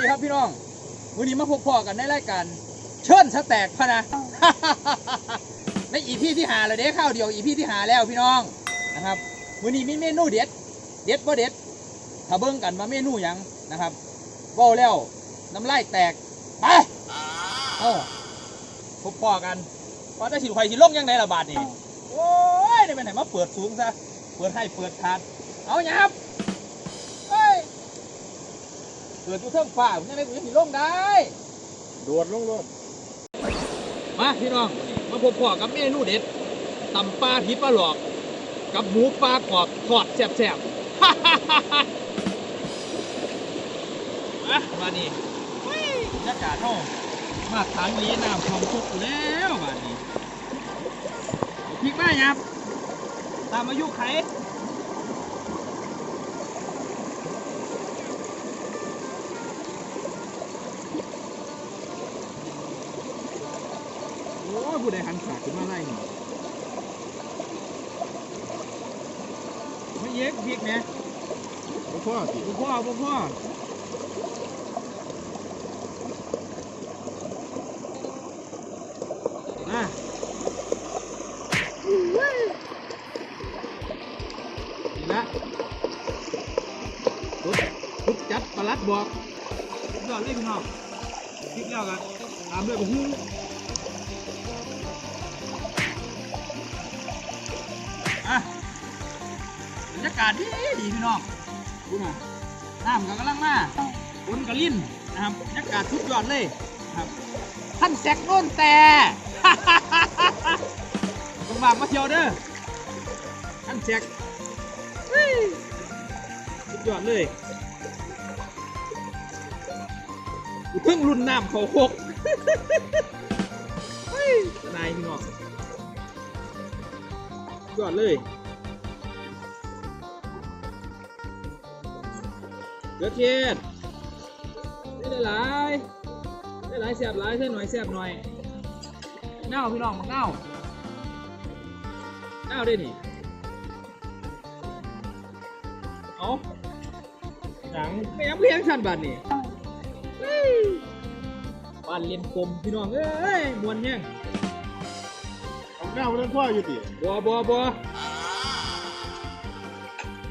ดีครับพี่น้อง วันนี้มาพบพ่อกันในรายการเชิญสแตกพะนะ ในอีพีที่หาเลยเด้ข้าวเดียวอีพีที่หาแล้วพี่น้องนะครับวันนี้มีเมนูเด็ด เด็ดบ่เด็ด ถ้าเบิ่งกันว่าเมนูหยังนะครับเว้าแล้วน้ำลายแตกไปเออพบพ่อกันว่าจะสิข่อยสิลงยังไงล่ะบาดนี่โอ้ยได้เป็นไหนมาเปิดสูงซะเปิดให้เปิดขาดเอาหยังครับ กิดอยู่เทิงฟ้าผมยังไงกูยังสิลงได้ โดดลงรถมาพี่น้องมาพบพ่อกับเมนูเด็ดตำปลาผีปลาหลอก กับหมูปลากรอบทอดแซ่บๆมามานี่เฮ้ยบรรยากาศเท่ามาทางนี้น้ำท่วมทุกอยู่แล้วมานี่เอาพริกมาครับตามอายุไข โอ้ยผู้ใดหันขาขึ้นมาไล่หนิไม่เย็กพริกเนี่ย บ่ พ่อสิบ่พ่อบ่พ่อมาอีกละทุบทุบจัดประลัดบอกสุดยอดเลยพี่น้องพริกแล้วกันตามด้วยบะฮู้อะบรรยากาศดีดีพี่น้องดูนะ น้ำก็กำลังมาฝนก็ลิ่นนะครับบรรยากาศสุดยอดเลยครับ ท่านแซกโน่นแต่ต้องบางมาเที่ยวเด้อท่านแซกสุดยอดเลยกูเพิ่งรุ่นน้ำเขาหกเฮ้ยนายพี่น้องสุดยอดเลย เกลือเทียดได้หลายๆได้หลายแสบหลายใช่หน่อยแสบหน่อยเน่าพี่น้องมักเน่าเน่าได้นี่เอาหนังไม่ยังเพียงชันบันนี่เฮ้ยบ้านเลียนกลมพี่น้องเอ้ยมวนแห้งเอาหน้ามันพ่ออยู่ติบัวบัวบัว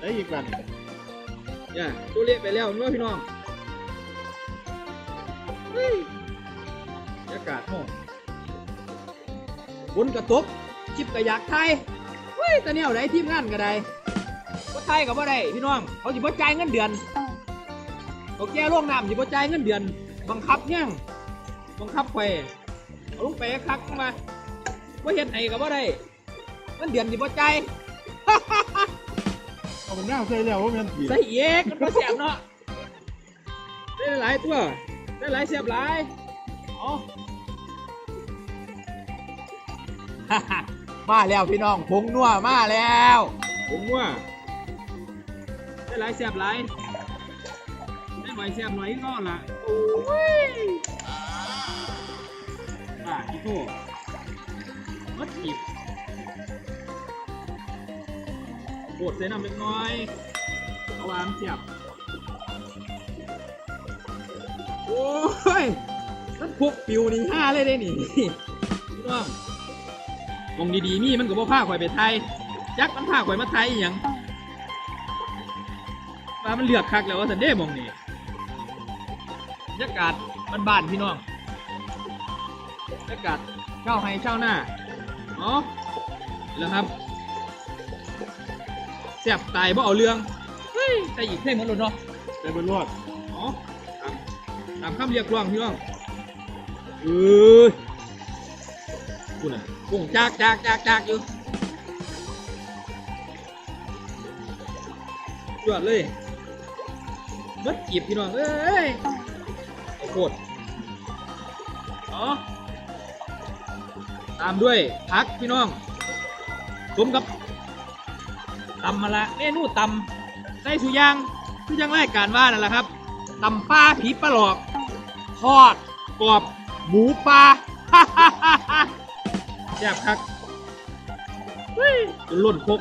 ได้อีกบั เนอย่าตัวเละไปแล้วเนู้พี่น้องเฮ้ยบรรยากาศห้องฝนกระตกจิบกระยากไทยเฮ้ยต่เนี่ยไหนทีมงานก็ได้ก็ไทยกับว่าได้พี่น้อง เขาจิบ่จ่ายเงินเดือนเขาแก้ล่วงน้ำจิบ่จ่ายเงินเดือน บังคับเนี่ยบังคับไปเอาลงไปคักมาว่าเฮ็ดไหนกับว่าได้เงินเดือนจิบ่จ่าย เอาหน้าใส่แล้วว่ามันผิดใส่เอกมันบ่เสียบเนาะได้หลายตัวได้หลายเสียบหลายอ๋อมาแล้วพี่น้องผงนัวมาแล้วผงนัวได้หลายเสียบหลายได้หน่อยเสียบหน่อยก็ละโอ้ยอะอีโก้มัดจีบ โบดใส่น้ำเล็กน้อยเอาวางเสียบ โอ้ยนั่นพวกปิวนี่ห้าเลยได้นี่พี่น้องมองดีๆนี่มันก็บ่พาข่อยไปไทยจักมันพาข่อยมาไทยอหย่างมามันเลือกคักแล้วว่าสันเด้มองนี่บรรยากาศบ้านๆพี่น้องบรรยากาศเช่าให้เช่าหน้าอ๋อแล้วครับ เสียบตายบ่เอาเรื่องเฮ้ยแต่อีกเพลงมันหลุดเนาะได้บนรถอ๋อตามตามคำเรียกร้องพี่น้องเออคุณอะกุ้งจากจากจากจากอยู่ยอดเลยมัดจีบพี่น้องเอ้ยโคตรอ๋อตามด้วยพักพี่น้องสมกับ ตำมาละเมนูตำใส่สุยางคือยังรายการว่านั่นแหละครับตำปลาผีปลาหลอกทอดกรอบหมูปลาแซ่บคักจนล้นคก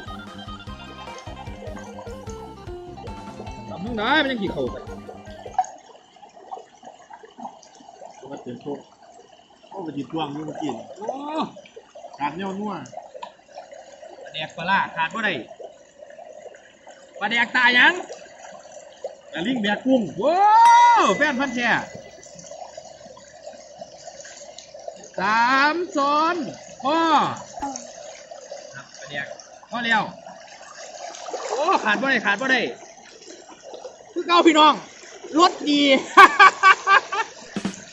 ตำทั้งได้มันยังกี่เข่าไปมาเต็มโต๊ะโอ้ไปจิตตวงอยู่เมื่อกี้นี่โอ้การเน่านัวแดกปลาขาดบ่าได้ ปลาแดกตายยังแต่ลิงแบกกุ้งว้าวแฟนพันแช่สามซ้อนพ่อครับปลาแดกพ่อเลี้ยวโอ้ขาดบ่ได้ขาดบ่ได้คือเก้าพี่น้องรถดี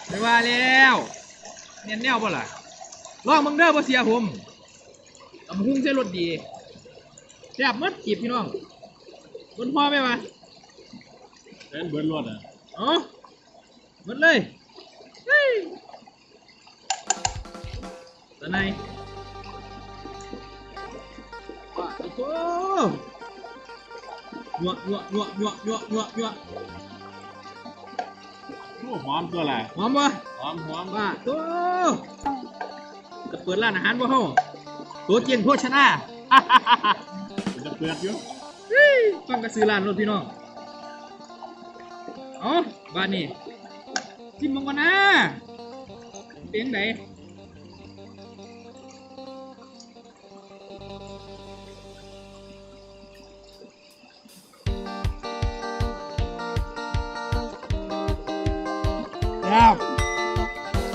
ไม่ว่าแล้วเนียนแนวบ่ล่ะลองมึงเด้อบ่เสียผมตำหุ้งใช้รถดีแซ่บมัดกีบพี่น้อง คนพ่อไหมวะแฟนเบิร์ดรถอะเอ๋อหมดเลยเฮ้ยตะไนว้าโอ้โหยัวยัวยัวยัวยัวยัวยัวโอ้หอมตัวอะไรหอมบ่หอมหอมว่าตัวจะเปิดร้านอาหารบ่เฮาตัวเจียนโภชนามันจะเปิดอยู่ เฮ้ยต้องกระซื้อร้านรถพี่น้องเอ๋อบ้านนี้จิ้มมังก่อนนะเปียงไหนครับ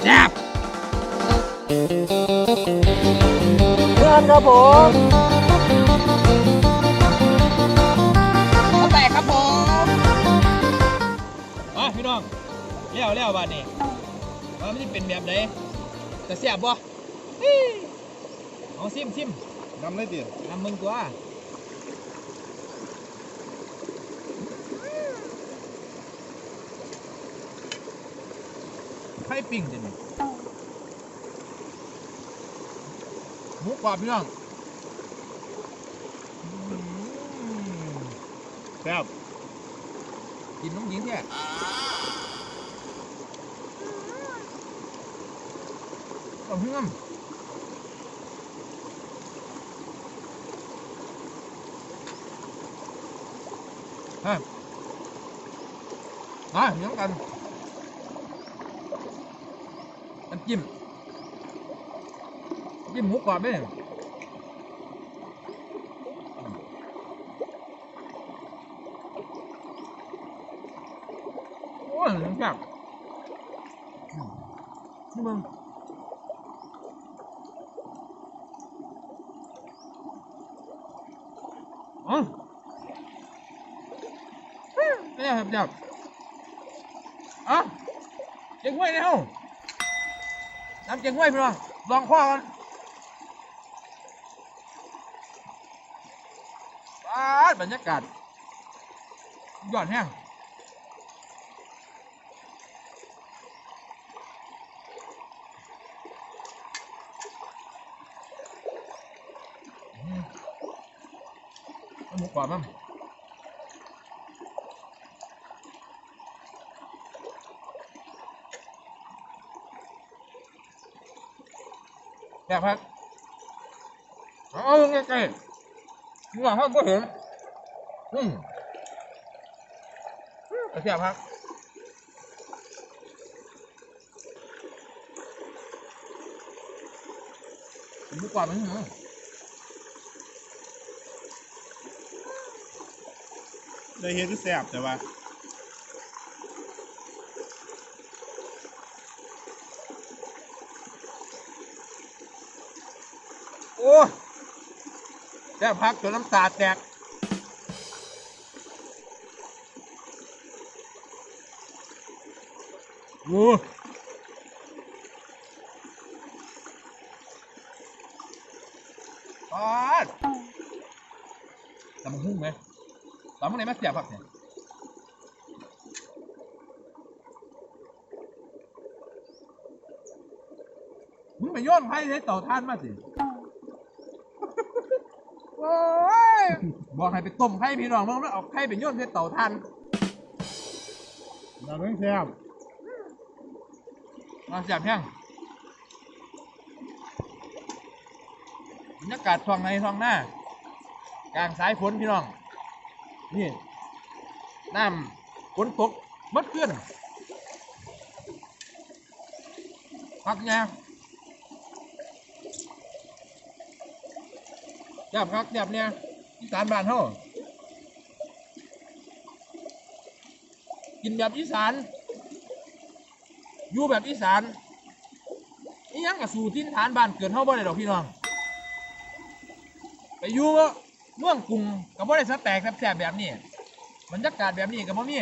แซ่บเพื่อนครับผม เลี้ยวเลี้ยวบ้านนี้ว่ามันจะเป็นแบบไหนจะแซ่บบ่เฮ้ยเอาซิมซิมทำได้ดินำมึงตัวไข่ปิ้งจะนี่หมูกรอบพี่น้องอื้อหือครับกินน้องหญิงแท้ ต้องเพิ่มฮะมาเหมือนกันน้ำจิ้มจิ้มหมูกร อบด้วยโอ้ยแซ่บอืมนี่มึงอ๋อไม่ได้ครับจับอะเจ๊งห้วยแล้วน้ำเจ๊งห้วยพี่น้องลองข้อกันป้าบรรยากาศยอดแห้ง กรอบมั้งแซ่บครับเอาลงใกล้ๆนี่ว่าเขาก็เห็นอืมแซ่บครับหมูกรอบมันเหรอ จะเห็นที่แสบแต่ว่าโอ้แซ่บพักจนน้ำตาแตกโอ้ปาดตำบักหุ่งไหม ตำบักไหนมาเสียบผักเนี่ยมึงไปโย้อนไผ่ใช้เต่าท่านมาสิโอ้ยบอกให้ไปต้มไข่พี่น้องมึงแล้วเอาไข่ไปโยนใส่เตาถ่านน้ำแข็งแซ่บมาจับแห้งบรรยากาศท้องในท้องหน้ากลางสายฝนพี่น้อง นี่น้ำฝนตกมัดเกลื่อนพักเนี่ยจับพักจับเนี่ยอีสานบ้านเฮากินแบบอีสาน อยู่แบบอีสานนี่ยังกับสู่ทินฐานบ้านเกิดเฮาบ่ได้ดอกพี่น้อง ไปอยู่ เมืองกรุงก็บ่ได้สแต็กแซ่บๆแบบนี้บรรยากาศแบบนี้ก็บ่มี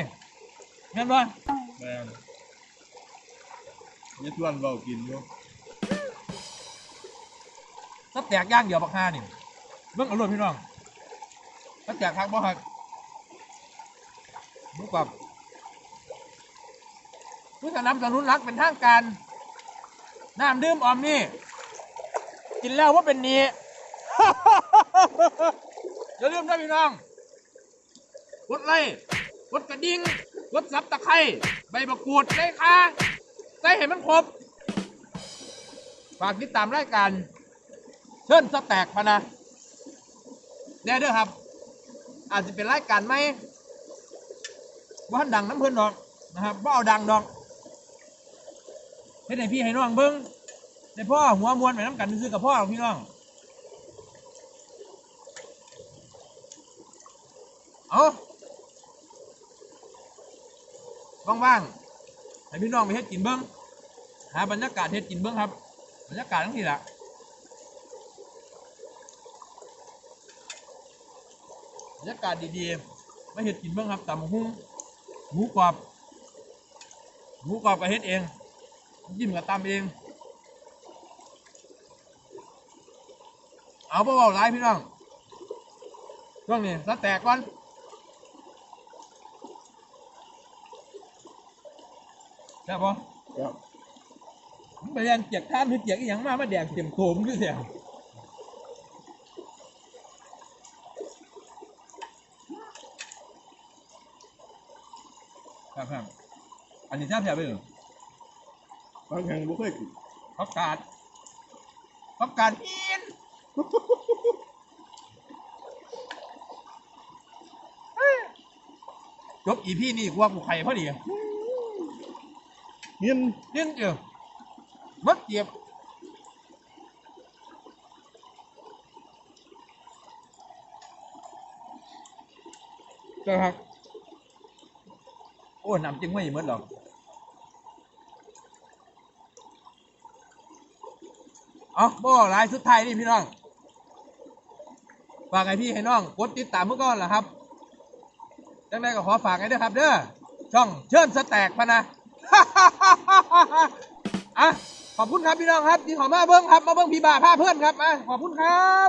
แม่นบ่แม่นนี่ชวนเบากินอยู่สแต็กย่างเดียวบักฮานี่เบิ่งเอารมณ์พี่น้องสแต็กคักบ่คักหมูกรอบผู้สนับสนุนรักเป็นทางการน้ำดื่มออมนี่ กินแล้วว่าเป็นหนี้ อย่าลืมนะพี่น้อง กดไลค์กดกระดิ่งกดซับตะไคร้ใบมะกรูดใส่ขาใส่เห็นมันครบ ฝากติดตามรายการ เชิญสแต็กพะนะแน่เด้อครับ อาจจะเป็นรายการไหมว่าดังน้ำเพื่อนดอกนะครับว่าเอาดังดอกเฮ็ดให้พี่ให้น้องเบิ้งในพ่อหัวมวนไปน้ำกันซื้อกับพ่อพี่น้อง เอาว่างๆให้พี่น้องไปเฮ็ดกินเบิ้งหาบรรยากาศเฮ็ดกินเบิ้งครับ บรรยากาศทั้งทีละบรรยากาศดีๆมาเฮ็ดกินเบิ้งครับตำหุ้งหมูกรอบหมูกรอบก็เฮ็ดเองยิ้มกับตำเอง เอาเบาๆหลายพี่น้องช่วงนี้สแตกก่อน ใช่ปะครับมันไปเรียนเจียกท่ามคือเจียกอีหยังมามาแดงเต็มโถมคือเสียครับครับอันนี้ทราบแถบไปหรือบางแห่งบ่เคยกินพักกาดพักกาดอินจบอีพี่นี่กว่ากูไข่พอดี เงี้ยนเรื่องเดียวมัดเจ็บเจ้าครับโอ้นำจริงไม่เหมือนหรอกเอาบอกหลายสุดท้ายนี่พี่น้องฝากให้พี่ให้น้องกดติดตามเมื่อก่อนล่ะครับจังไดก็ขอฝากให้ด้วยครับเด้อ ช่องเชิญสแต็กพะนะ อะขอบคุณครับพี่น้องครับที่ขอมาเบิ้งครับ มาเบิ้งพี่บ่าพาเพื่อนครับอะขอบคุณครับ